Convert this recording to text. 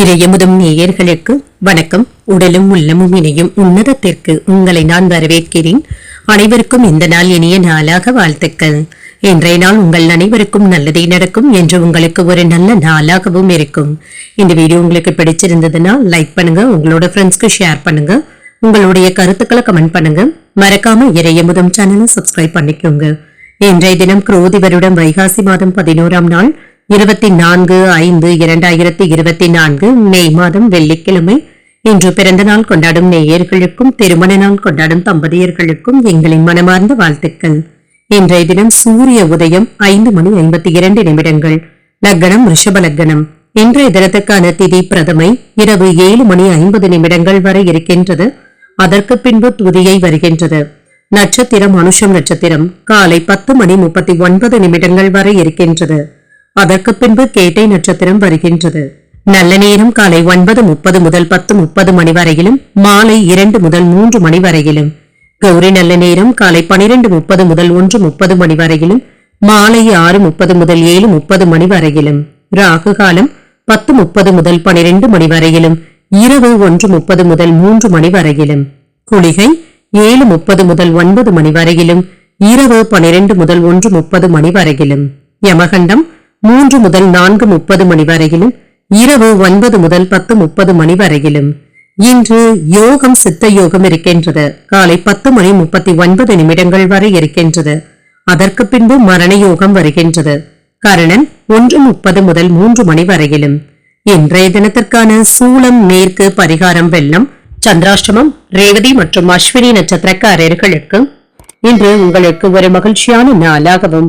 இறையமுதும் நேயர்களுக்கு வணக்கம். உடலும் உள்ளமும் இணையும் உன்னதத்திற்கு உங்களை நான் வரவேற்கிறேன். அனைவருக்கும் இந்த நாள் இனிய நாளாக வாழ்த்துக்கள். இன்றைய நாள் உங்கள் அனைவருக்கும் நல்லதே நடக்கும் என்று உங்களுக்கு ஒரு நல்ல நாளாகவும் இருக்கும். இந்த வீடியோ உங்களுக்கு பிடிச்சிருந்ததுன்னா லைக் பண்ணுங்க உங்களோட ஃப்ரெண்ட்ஸ்க்கு ஷேர் பண்ணுங்க உங்களுடைய கருத்துக்களை கமெண்ட் பண்ணுங்க. மறக்காம இறையமுதம் சேனலை சப்ஸ்கிரைப் பண்ணிக்கோங்க. இன்றைய தினம் குரோதி வருடம் வைகாசி மாதம் பதினோராம் நாள். இருபத்தி நான்கு ஐந்து இரண்டாயிரத்தி இருபத்தி நான்கு மே மாதம் வெள்ளிக்கிழமை. இன்று பிறந்த நாள் கொண்டாடும் நேயர்களுக்கும் திருமண நாள் கொண்டாடும் தம்பதியர்களுக்கும் எங்களின் மனமார்ந்த வாழ்த்துக்கள். இன்றைய தினம் சூரிய உதயம் ஐந்து மணி ஐம்பத்தி இரண்டு நிமிடங்கள். லக்னம் ரிஷப லக்னம். இன்றைய தினத்துக்கான திதி பிரதமை இரவு ஏழு மணி ஐம்பது நிமிடங்கள் வரை இருக்கின்றது. அதற்கு பின்பு துதியை வருகின்றது. நட்சத்திரம் அனுஷம் நட்சத்திரம். காலை பத்து மணி முப்பத்தி ஒன்பது நிமிடங்கள் வரை இருக்கின்றது. அதற்கு பின்பு கேட்டை நட்சத்திரம் வருகின்றது. நல்ல நேரம் காலை ஒன்பது முப்பது முதல் பத்து முப்பது மணி வரையிலும் மாலை இரண்டு முதல் மூன்று மணி வரையிலும். கௌரி நல்ல நேரம் காலை பனிரெண்டு முப்பது முதல் ஒன்று முப்பது மணி வரையிலும் மாலை ஆறு முப்பது முதல் ஏழு முப்பது மணி வரையிலும். ராகு காலம் பத்து முப்பது முதல் பனிரெண்டு மணி வரையிலும் இரவு ஒன்று முப்பது முதல் மூன்று மணி வரையிலும். குளிகை ஏழு முப்பது முதல் ஒன்பது மணி வரையிலும் இரவு பனிரெண்டு முதல் ஒன்று முப்பது மணி வரையிலும். யமகண்டம் மூன்று முதல் நான்கு முப்பது மணி வரையிலும் இரவு ஒன்பது முதல் பத்து முப்பது மணி வரையிலும். இன்று யோகம் சித்த யோகம் இருக்கின்றது. காலை பத்து மணி முப்பத்தி ஒன்பது நிமிடங்கள் வரை இருக்கின்றது. அதற்கு பின்பு மரண யோகம் வருகின்றது. கரணன் ஒன்று முப்பது முதல் மூன்று மணி வரையிலும். இன்றைய தினத்திற்கான சூளம் மேற்கு பரிகாரம் வெள்ளம் சந்திராஷ்டமம் ரேவதி மற்றும் அஸ்வினி நட்சத்திரக்காரர்களுக்கு இன்று உங்களுக்கு ஒரு மகிழ்ச்சியான நாளாகவும்